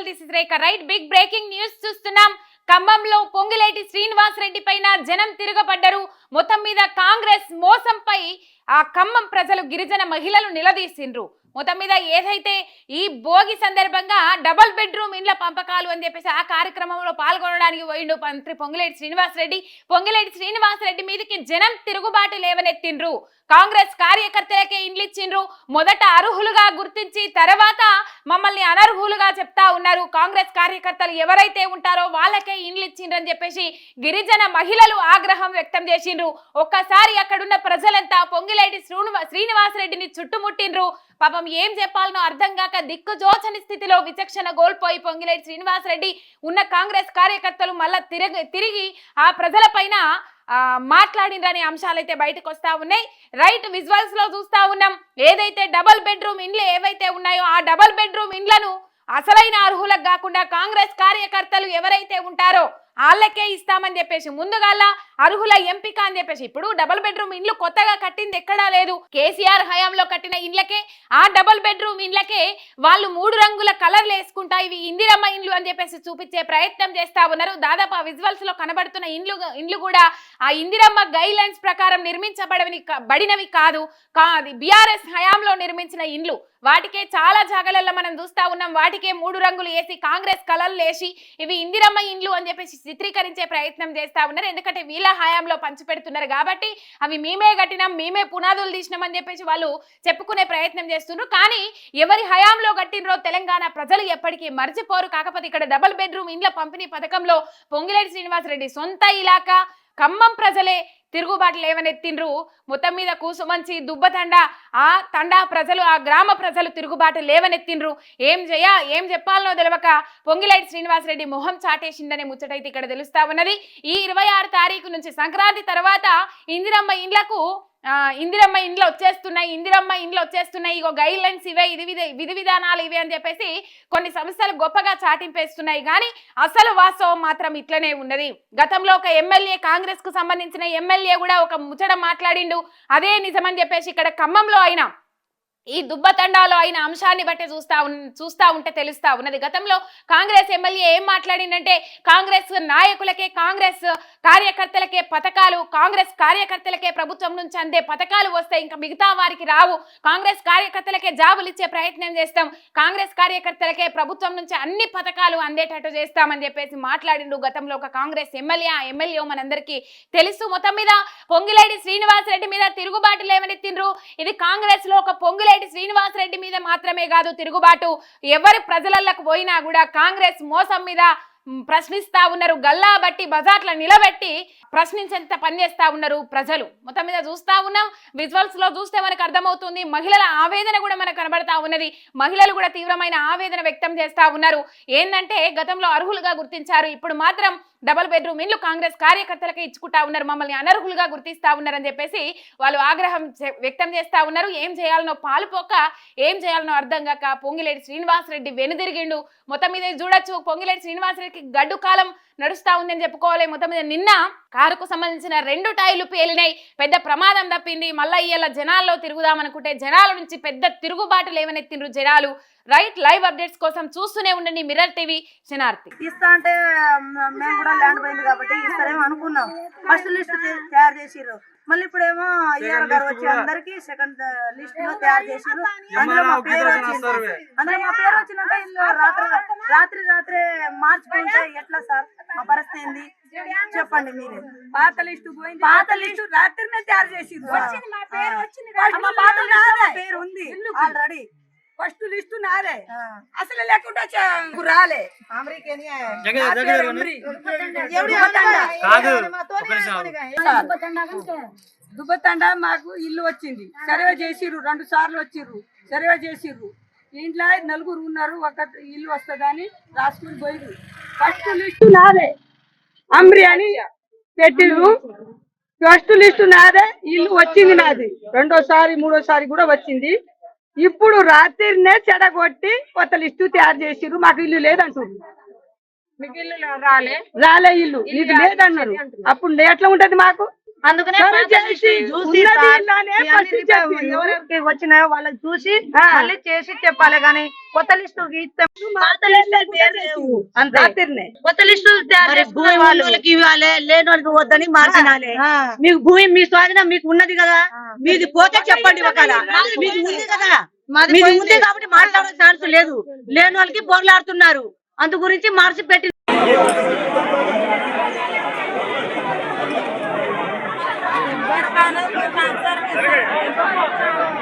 All this is Rekha right big breaking news చూస్తున్నాం. ఖమ్మంలో పొంగిలేటి శ్రీనివాస్ రెడ్డి పైన జనం తిరగబడ్డరు. మొత్తం మీద కాంగ్రెస్ మోసంపై ఆ ఖమ్మం ప్రజలు గిరిజన మహిళలు నిలదీసిండ్రు. మొత్తం మీద ఏదైతే ఈ భోగి సందర్భంగా డబుల్ బెడ్రూమ్ ఇండ్ల పంపకాలు అని చెప్పేసి ఆ కార్యక్రమంలో పాల్గొనడానికి పోయిండు మంత్రి పొంగిలేటి శ్రీనివాస్ రెడ్డి పొంగిలేటి శ్రీనివాస్ రెడ్డి మీదకి జనం తిరుగుబాటు లేవనెత్తిండ్రు. కాంగ్రెస్ కార్యకర్తలకే ఇండ్లు ఇచ్చిండ్రు మొదట అర్హులుగా గుర్తించి తర్వాత మమ్మల్ని అనర్హులుగా చెప్తా ఉన్నారు. కాంగ్రెస్ కార్యకర్తలు ఎవరైతే ఉంటారో వాళ్ళకే ఇండ్లు ఇచ్చిండ్రని చెప్పేసి గిరిజన మహిళలు ఆగ్రహం వ్యక్తం చేసిండ్రు. ఒక్కసారి అక్కడున్న ప్రజలంతా పొంగిలేటి శ్రీనివా శ్రీనివాసరెడ్డిని చుట్టుముట్టిండ్రు. పాపం ఏం చెప్పాలనో అర్థం కాక దిక్కుజోచని స్థితిలో విచక్షణ కోల్పోయి పొంగిలేటి శ్రీనివాసరెడ్డి ఉన్న కాంగ్రెస్ కార్యకర్తలు మళ్ళా తిరిగి తిరిగి ఆ ప్రజలపైన ఆ, అంశాలైతే అంశాలు అయితే బయటకు వస్తా ఉన్నాయి. రైట్ విజువల్స్లో చూస్తా ఉన్నాం. ఏదైతే డబల్ బెడ్రూమ్ ఇండ్లు ఏవైతే ఉన్నాయో ఆ డబల్ బెడ్రూమ్ ఇండ్లను అసలైన అర్హులకు కాకుండా కాంగ్రెస్ కార్యకర్తలు ఎవరైతే ఉంటారో వాళ్ళకే ఇస్తామని చెప్పేసి ముందుగాల అర్హుల ఎంపిక అని చెప్పేసి ఇప్పుడు డబుల్ బెడ్రూమ్ ఇండ్లు కొత్తగా కట్టింది ఎక్కడా లేదు. కేసీఆర్ హయాంలో కట్టిన ఇండ్లకే ఆ డబుల్ బెడ్రూమ్ ఇండ్లకే వాళ్ళు మూడు రంగుల కలర్లు వేసుకుంటా ఇవి ఇందిరమ్మ ఇండ్లు అని చెప్పేసి చూపించే ప్రయత్నం చేస్తా ఉన్నారు. దాదాపు ఆ విజువల్స్లో కనబడుతున్న ఇండ్లు ఇండ్లు కూడా ఆ ఇందిరమ్మ గైడ్ లైన్స్ ప్రకారం నిర్మించబడవి బడినవి కాదు. కా- బీఆర్ఎస్ హయాంలో నిర్మించిన ఇండ్లు. వాటికే చాలా జాగాలలో మనం చూస్తా ఉన్నాం. వాటికే మూడు రంగులు వేసి కాంగ్రెస్ కలలు వేసి ఇవి ఇందిరమ్మ ఇండ్లు అని చెప్పేసి చిత్రీకరించే ప్రయత్నం చేస్తా ఉన్నారు. ఎందుకంటే వీళ్ళ హయాంలో పంచిపెడుతున్నారు కాబట్టి అవి మేమే కట్టినాం మేమే పునాదులు తీసినాం అని చెప్పేసి వాళ్ళు చెప్పుకునే ప్రయత్నం చేస్తున్నారు. కానీ ఎవరి హయాంలో కట్టినరో తెలంగాణ ప్రజలు ఎప్పటికీ మర్చిపోరు. కాకపోతే ఇక్కడ డబుల్ బెడ్రూమ్ ఇండ్ల పంపిణీ పథకంలో పొంగిలేటి శ్రీనివాసరెడ్డి సొంత ఇలాకా ఖమ్మం ప్రజలే తిరుగుబాటు లేవనెత్తిండ్రు మొత్తం మీద కూసుమంచి దుబ్బతండ ఆ తండా ప్రజలు ఆ గ్రామ ప్రజలు తిరుగుబాటు లేవనెత్తిండ్రు. ఏం చేయ ఏం చెప్పాలనో తెలియక పొంగిలేటి శ్రీనివాసరెడ్డి మొహం చాటేసిందనే ముచ్చటైతే ఇక్కడ తెలుస్తా ఉన్నది. ఈ ఇరవై ఆరు తారీఖు నుంచి సంక్రాంతి తర్వాత ఇందిరమ్మ ఇండ్లకు ఇందిరమ్మ ఇండ్లు వచ్చేస్తున్నాయి ఇందిరమ్మ ఇండ్లు వచ్చేస్తున్నాయి ఇగో గైడ్ లైన్స్ ఇవే ఇది విధి విధి విధానాలు ఇవే అని చెప్పేసి కొన్ని సంస్థలు గొప్పగా చాటింపేస్తున్నాయి. కానీ అసలు వాస్తవం మాత్రం ఇట్లనే ఉన్నది. గతంలో ఒక ఎమ్మెల్యే కాంగ్రెస్కు సంబంధించిన ఎమ్మెల్యే కూడా ఒక ముచ్చట మాట్లాడిండు. అదే నిజమని చెప్పేసి ఇక్కడ ఖమ్మంలో అయినా ఈ దుబ్బతండాలో అయిన అంశాన్ని బట్టి చూస్తా చూస్తా ఉంటే తెలుస్తా ఉన్నది. గతంలో కాంగ్రెస్ ఎమ్మెల్యే ఏం మాట్లాడిందంటే కాంగ్రెస్ నాయకులకే కాంగ్రెస్ కార్యకర్తలకే పథకాలు కాంగ్రెస్ కార్యకర్తలకే ప్రభుత్వం నుంచి అందే పథకాలు వస్తాయి ఇంకా మిగతా వారికి రావు. కాంగ్రెస్ కార్యకర్తలకే జాబులు ఇచ్చే ప్రయత్నం చేస్తాం. కాంగ్రెస్ కార్యకర్తలకే ప్రభుత్వం నుంచి అన్ని పథకాలు అందేటట్టు చేస్తామని చెప్పేసి మాట్లాడిండు గతంలో ఒక కాంగ్రెస్ ఎమ్మెల్యే. ఆ ఎమ్మెల్యే మనందరికీ తెలుసు. మొత్తం మీద పొంగిలేడి శ్రీనివాస్ రెడ్డి మీద తిరుగుబాటు లేవనెత్తిండ్రు. ఇది కాంగ్రెస్లో ఒక పొంగిలే శ్రీనివాస్ రెడ్డి మీద మాత్రమే కాదు తిరుగుబాటు. ఎవరి ప్రజలకు పోయినా కూడా కాంగ్రెస్ మోసం మీద ప్రశ్నిస్తా ఉన్నారు. గల్లా బట్టి బజార్ల నిలబెట్టి ప్రశ్నించేంత పనిచేస్తా ఉన్నారు ప్రజలు. మొత్తం మీద చూస్తా ఉన్నాం. విజువల్స్లో చూస్తే మనకు అర్థమవుతుంది. మహిళల ఆవేదన కూడా మనకు కనబడతా ఉన్నది. మహిళలు కూడా తీవ్రమైన ఆవేదన వ్యక్తం చేస్తా ఉన్నారు. ఏంటంటే గతంలో అర్హులుగా గుర్తించారు. ఇప్పుడు మాత్రం డబల్ బెడ్రూమ్ ఇల్లు కాంగ్రెస్ కార్యకర్తలకే ఇచ్చుకుంటా ఉన్నారు. మమ్మల్ని అనర్హులుగా గుర్తిస్తా ఉన్నారని చెప్పేసి వాళ్ళు ఆగ్రహం చే- వ్యక్తం చేస్తా ఉన్నారు. ఏం చేయాలనో పాలుపోక ఏం చేయాలనో అర్థం కాక పొంగిలేటి శ్రీనివాస్ రెడ్డి వెనుదిరిగిండు. మొత్తం మీద చూడొచ్చు. పొంగిలేటి శ్రీనివాస్ రెడ్డికి గడ్డు కాలం నడుస్తా ఉందని చెప్పుకోవాలి. మొత్తం మీద నిన్న కారుకు సంబంధించిన రెండు టైర్లు పేలినాయి. పెద్ద ప్రమాదం తప్పింది. మళ్ళీ ఇలా జనాల్లో తిరుగుదామనుకుంటే జనాల నుంచి పెద్ద తిరుగుబాటు లేవనెత్తిండ్రు జనాలు. రైట్ లైవ్ అప్డేట్స్ కోసం చూస్తూనే ఉండండి మిర్రర్ టీవీ శనార్థి ఇస్తా అంటే మేము కూడా ల్యాండ్ పోయింది కాబట్టి ఇస్తారేమో అనుకున్నాం. ఫస్ట్ లిస్ట్ తయారు చేసిర్రు. మళ్ళీ ఇప్పుడేమో ఈఆర్ గారు వచ్చి అందరికి సెకండ్ లిస్ట్లో తయారు చేసిర్రు. అందులో మా పేరు వచ్చింది. అందులో మా పేరు వచ్చినాక ఇల్లు రాత్రి రాత్రి రాత్రి మార్చుకుంటే ఎట్లా సార్? మా పరిస్థితి ఏంది? చెప్పండి మీరే. పాత లిస్టు పోయింది. పాత లిస్టు రాత్రినే తయారు చేసింది వచ్చింది, మా పేరు వచ్చింది. మా పాత లిస్ట్లో మా పేరు ఉంది ఆల్రెడీ ఫస్ట్ లిస్టు నాదే. అసలు లేకుండా రాలే. దుబ్బతండ మాకు ఇల్లు వచ్చింది. సర్వే చేసిర్రు. రెండు సార్లు వచ్చిర్రు. సర్వే చేసిర్రు. ఇంట్లో నలుగురు ఉన్నారు. ఒక ఇల్లు వస్తుందని రాసుకుని పోయిర్రు. ఫస్ట్ లిస్టు నాదే. అమ్రి అని పెట్టిర్రు. ఫస్ట్ లిస్టు నాదే. ఇల్లు వచ్చింది నాది. రెండోసారి మూడోసారి కూడా వచ్చింది. ఇప్పుడు రాత్రినే చెడగొట్టి కొత్త లిస్టు తయారు చేసిర్రు. మాకు ఇల్లు లేదంటారు మీకు ఇల్లు రాలే. రాలే ఇల్లు. నీకు లేదన్నారు. అప్పుడు ఎట్లా ఉంటది మాకు? అందుకనే చేసి వచ్చినాయో వాళ్ళకి చూసి. మళ్ళీ చేసి చెప్పాలి కానీ కొత్త లిస్టు కొత్త లిస్టు భూమి వాళ్ళు. ఉన్నోళ్ళకి ఇవ్వాలి లేని వాళ్ళకి వద్దని మార్చినాలే. మీకు భూమి మీ స్వాధీనం మీకు ఉన్నది కదా. మీది పోతే చెప్పండి ఒకవేళ. మాది కదా. ఉంది కాబట్టి మాట్లాడే ఛాన్స్ లేదు. లేని వాళ్ళకి బోర్లాడుతున్నారు. అందు గురించి మార్చి పెట్టి Thank you.